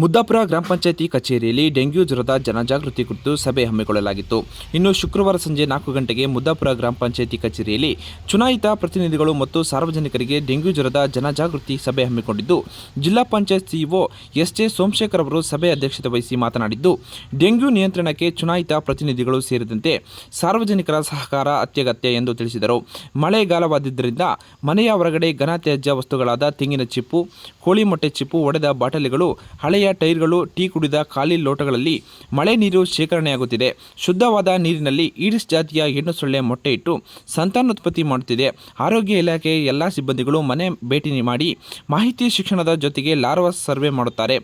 ಮುದ್ದಾಪುರ ಗ್ರಾಮ ಪಂಚಾಯತಿ ಕಚೇರಿಯಲ್ಲಿ ಡೆಂಗ್ಯೂ ಜ್ವರದ ಜನಜಾಗೃತಿ ಕುರಿತು ಸಭೆ ಹಮ್ಮಿಕೊಳ್ಳಲಾಗಿತ್ತು. ಇನ್ನು ಶುಕ್ರವಾರ ಸಂಜೆ ನಾಲ್ಕು ಗಂಟೆಗೆ ಮುದ್ದಾಪುರ ಗ್ರಾಮ ಪಂಚಾಯಿತಿ ಕಚೇರಿಯಲ್ಲಿ ಚುನಾಯಿತ ಪ್ರತಿನಿಧಿಗಳು ಮತ್ತು ಸಾರ್ವಜನಿಕರಿಗೆ ಡೆಂಗ್ಯೂ ಜ್ವರದ ಜನಜಾಗೃತಿ ಸಭೆ ಹಮ್ಮಿಕೊಂಡಿದ್ದು, ಜಿಲ್ಲಾ panchayat CEO S J Somashekhar ಅವರು ಸಭೆ ಅಧ್ಯಕ್ಷತೆ ವಹಿಸಿ ಮಾತನಾಡಿದ್ದು, ಡೆಂಗ್ಯೂ ನಿಯಂತ್ರಣಕ್ಕೆ ಚುನಾಯಿತ ಪ್ರತಿನಿಧಿಗಳು ಸೇರಿದಂತೆ ಸಾರ್ವಜನಿಕರ ಸಹಕಾರ ಅತ್ಯಗತ್ಯ ಎಂದು ತಿಳಿಸಿದರು. ಮಳೆಗಾಲವಾದ್ದರಿಂದ ಮನೆಯ ಹೊರಗಡೆ ಘನತ್ಯಾಜ್ಯ ವಸ್ತುಗಳಾದ ತೆಂಗಿನ ಚಿಪ್ಪು, ಕೋಳಿ ಮೊಟ್ಟೆ ಚಿಪ್ಪು, ಒಡೆದ ಬಾಟಲಿಗಳು ಹಳೆಯ ಟೈರ್ಗಳು ಟೀ ಕುಡಿದ ಖಾಲಿ ಲೋಟಗಳಲ್ಲಿ ಮಳೆ ನೀರು ಶೇಖರಣೆಯಾಗುತ್ತಿದೆ. ಶುದ್ಧವಾದ ನೀರಿನಲ್ಲಿ ಈಡಿಸ್ ಜಾತಿಯ ಹೆಣ್ಣು ಸೊಳ್ಳೆ ಮೊಟ್ಟೆ ಇಟ್ಟು ಸಂತಾನೋತ್ಪತ್ತಿ ಮಾಡುತ್ತಿದೆ. ಆರೋಗ್ಯ ಇಲಾಖೆ ಎಲ್ಲ ಸಿಬ್ಬಂದಿಗಳು ಮನೆ ಭೇಟಿ ಮಾಡಿ ಮಾಹಿತಿ ಶಿಕ್ಷಣದ ಜೊತೆಗೆ ಲಾರ್ವಾ ಸರ್ವೆ ಮಾಡುತ್ತಾರೆ.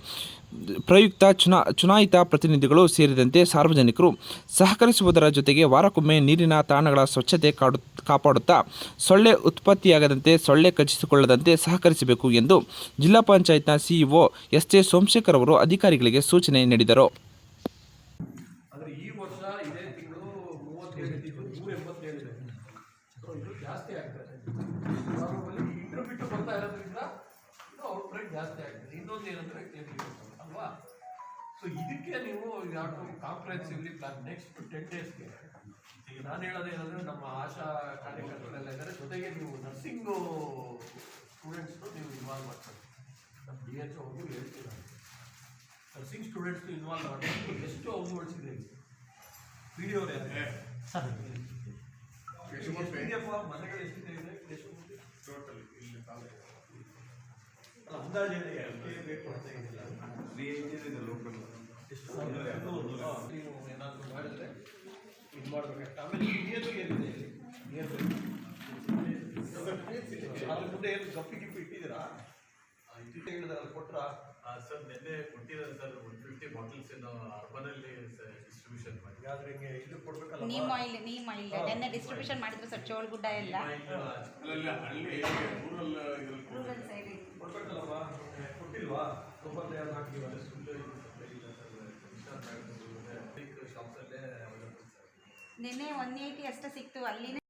ಪ್ರಯುಕ್ತ ಚುನಾ ಚುನಾಯಿತ ಪ್ರತಿನಿಧಿಗಳು ಸೇರಿದಂತೆ ಸಾರ್ವಜನಿಕರು ಸಹಕರಿಸುವುದರ ಜೊತೆಗೆ ವಾರಕ್ಕೊಮ್ಮೆ ನೀರಿನ ತಾಣಗಳ ಸ್ವಚ್ಛತೆ ಕಾಡು, ಕಾಪಾಡುತ್ತಾ ಸೊಳ್ಳೆ ಉತ್ಪತ್ತಿಯಾಗದಂತೆ ಸೊಳ್ಳೆ ಕಚ್ಚಿಸಿಕೊಳ್ಳದಂತೆ ಸಹಕರಿಸಬೇಕು ಎಂದು ಜಿಲ್ಲಾ ಪಂಚಾಯತ್ನ ಸಿಇಒ ಎಸ್ ಜೆ ಸೋಮಶೇಖರ್ ಅವರು ಅಧಿಕಾರಿಗಳಿಗೆ ಸೂಚನೆ ನೀಡಿದರು. ಜಾಸ್ತಿ ಆಗ್ತದೆ ಔಟ್ಬ್ರೇಕ್ ಜಾಸ್ತಿ ಆಗ್ತದೆ. ಇನ್ನೊಂದು ಏನಂದ್ರೆ ಅಲ್ವಾ? ಸೊ ಇದಕ್ಕೆ ನೀವು ಯಾವುದು ಕಾಂಪ್ರಹೆನ್ಸಿವ್ಲಿ ಪ್ಲಾನ್ ನೆಕ್ಸ್ಟ್ ಟೆನ್ ಡೇಸ್ಗೆ ಈಗ ನಾನು ಹೇಳೋದು ಏನಂದ್ರೆ ನಮ್ಮ ಆಶಾ ಕಾರ್ಯಕರ್ತರೆಲ್ಲ ಇದ್ದಾರೆ. ಜೊತೆಗೆ ನೀವು ನರ್ಸಿಂಗು ಸ್ಟೂಡೆಂಟ್ಸ್ನು ನೀವು ಇನ್ವಾಲ್ವ್ ಮಾಡ್ತಾರೆ ನಮ್ಮ ಡಿ ಎಚ್ ಅವ್ರಿಗೂ ಹೇಳ್ತೀರ ನರ್ಸಿಂಗ್ ಸ್ಟೂಡೆಂಟ್ಸ್ ಇನ್ವಾಲ್ವ್ ಮಾಡಬೇಕು ಎಷ್ಟು ಅವ್ರು ಅವ್ರು? ಡಿ ಎಫ್ ಮನೆಗಳು ಎಷ್ಟಿದೆ ಇದೆ ಎಷ್ಟು ಅಲ್ಲ ಅಂದಾಜು ಹೇಳಿ ಎಷ್ಟು ಬೇಕು ಅಂತ ಏನಿಲ್ಲ ಎಷ್ಟು ಹಾ, ನೀವು ಏನಾದರೂ ಮಾಡಿದ್ರೆ ಇದು ಮಾಡ್ಬೇಕಾಗ್ತದೆ ಆಮೇಲೆ ಏನಿದೆ ಇಲ್ಲಿ ನಿಯರ್ ಅದ್ರ ಮುಂದೆ ಏನು ಗಪ್ಪಿ ಗಿಪ್ಪಿ ಇಟ್ಟಿದ್ದೀರಾ ಇದು ಹೇಳಿದ್ರೆ ಅಲ್ಲಿ ಕೊಟ್ರಾ ಸರ್ ನಿನ್ನೆ ಕೊಟ್ಟಿದ್ದಾರೆ ಸರ್ ಒನ್ ಫಿಫ್ಟಿ ಬಾಟಲ್ಸ್ ಅರ್ಬನಲ್ಲಿ ಡಿಸ್ಟ್ರಿಬ್ಯೂಷನ್ ಮಾಡಿ. ಯಾವ್ದು ಹಿಂಗೆ ಇದು ಕೊಡ್ಬೇಕಲ್ಲ ನೀಮ್ ಆಯಿಲ್ ನೀಮ್ ಆಯಿಲ್ ನೆನ್ನೆ ಡಿಸ್ಟ್ರಿಬ್ಯೂಷನ್ ಮಾಡಿದ್ರು ಸರ್ ಚೋಳಗುಡ್ಡ ಎಲ್ಲ. ಹಳ್ಳಿ ರೂರಲ್ ಇದ್ರಲ್ಲಿ ಕೊಡ್ಬೇಕಲ್ಲಪ್ಪ ಕೊಟ್ಟಿಲ್ವಾ? ತೊಂಬತ್ತು ಎರಡು ಹಾಕಿಲ್ವಾ ಶಾಪ್ಸಲ್ಲೇ ಅವೈಲಬಲ್ ಸರ್ ನಿನ್ನೆ ಒನ್ ಏಯ್ಟಿ ಅಷ್ಟೇ ಸಿಕ್ತು ಅಲ್ಲಿನೇ